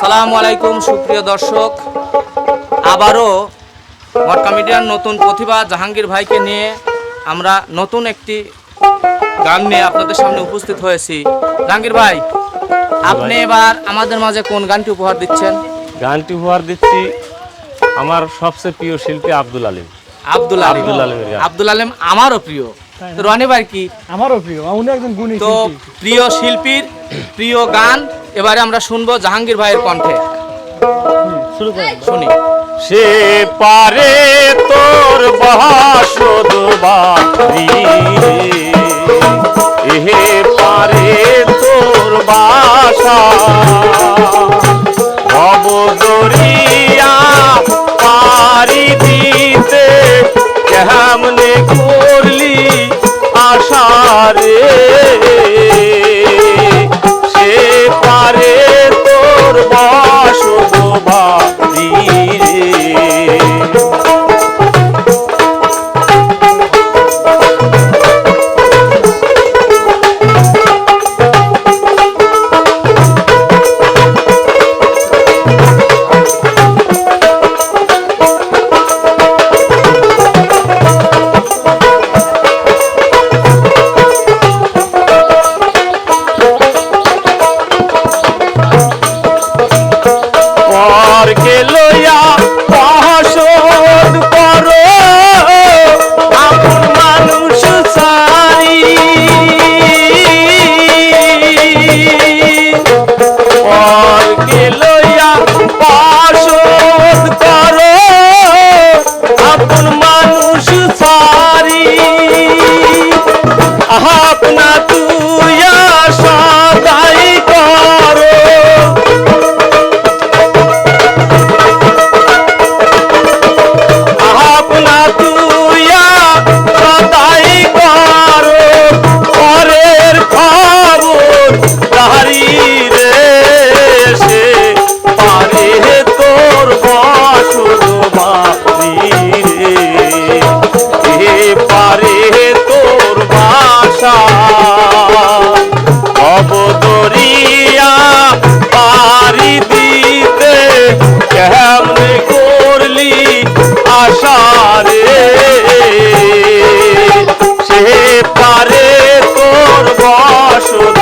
আসসালামু আলাইকুম সুপ্রিয় দর্শক। আবারও মটকা মিডিয়ার নতুন প্রতিভা জাহাঙ্গীর ভাইকে নিয়ে আমরা নতুন একটি গান নিয়ে আপনাদের সামনে উপস্থিত হয়েছি। জাহাঙ্গীর ভাই আপনি এবার আমাদের মাঝে কোন গানটি উপহার দিচ্ছেন? গানটি উপহার দিচ্ছি আমার সবচেয়ে প্রিয় শিল্পী আব্দুল আলিম। আব্দুল আলিম। আব্দুল আলিমের গান। আব্দুল আলিম আমারও প্রিয়। রনি ভাই কি? আমারও প্রিয়। উনি একজন গুণী তো প্রিয় শিল্পীর প্রিয় গান এবারে আমরা শুনব জাহাঙ্গীর ভাইয়ের কণ্ঠে। শুরু শুনি। সে পারে তোর বাসদ বাড়ি এহে পারে তোর বাসা। ভব দরিয়া পারি দিতে কেমনে করলি আশারে সে সংসারে। সে পারে তোর বসত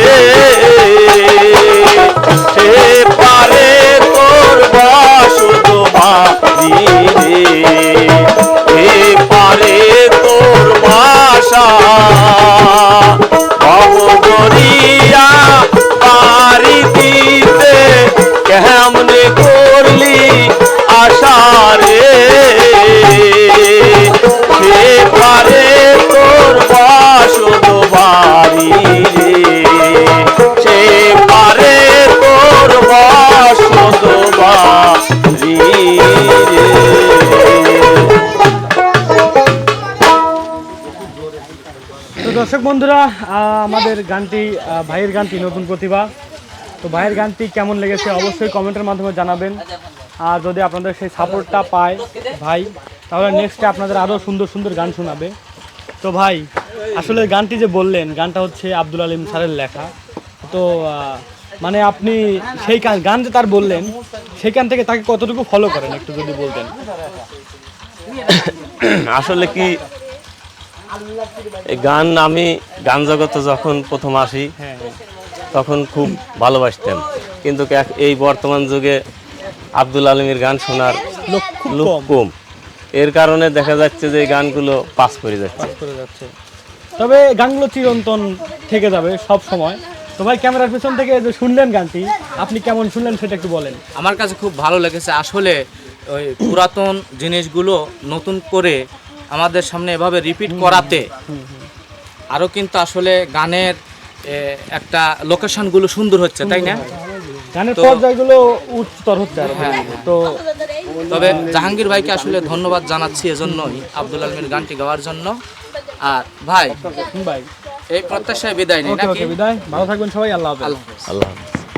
ê, ê, ê. বন্ধুরা আমাদের গানটি ভাইয়ের গানটি নতুন প্রতিভা। তো ভাইয়ের গানটি কেমন লেগেছে অবশ্যই কমেন্টের মাধ্যমে জানাবেন। আর যদি আপনাদের সেই সাপোর্টটা পায় ভাই, তাহলে নেক্সটে আপনাদের আরও সুন্দর সুন্দর গান শোনাবে। তো ভাই, আসলে গানটি যে বললেন, গানটা হচ্ছে আব্দুল আলিম স্যারের লেখা। তো মানে আপনি সেই গান- যে তার বললেন সেইখান থেকে তাকে কতটুকু ফলো করেন, একটু যদি বলতেন। আসলে কি গান আমি গান জগতে যখন প্রথম আসি তখন খুব ভালোবাসতাম কিন্তু এই বর্তমান যুগে আব্দুল আলমীর গান শোনার লোক কম। এর কারণে দেখা যাচ্ছে যে এই গানগুলো পাস করে যাচ্ছে। পাস করে যাচ্ছে। তবে গানগুলো চিরন্তন থেকে যাবে সব সময়। তো ভাই ক্যামেরার পেছন থেকে যে শুনলেন গানটি আপনি কেমন শুনলেন সেটা একটু বলেন। আমার কাছে খুব ভালো লেগেছে। আসলে ওই পুরাতন জিনিসগুলো নতুন করে আমাদের সামনে এভাবে রিপিট করাতে আরও কিন্তু আসলে গানের একটা লোকেশনগুলো সুন্দর হচ্ছে তাই না? গানের তো- পর্যায়গুলো উচ্চতর হচ্ছে হ্যাঁ। তো তবে জাহাঙ্গীর ভাইকে আসলে ধন্যবাদ জানাচ্ছি এজন্যই আব্দুল আলমীর গানটি গাওয়ার জন্য। আর ভাই ভাই। এই প্রত্যাশায় বিদায় নেই নাকি? বিদায়। ভালো থাকবেন সবাই আল্লাহ আল্লাহ হাফেজ। আল্লাহ হাফেজ।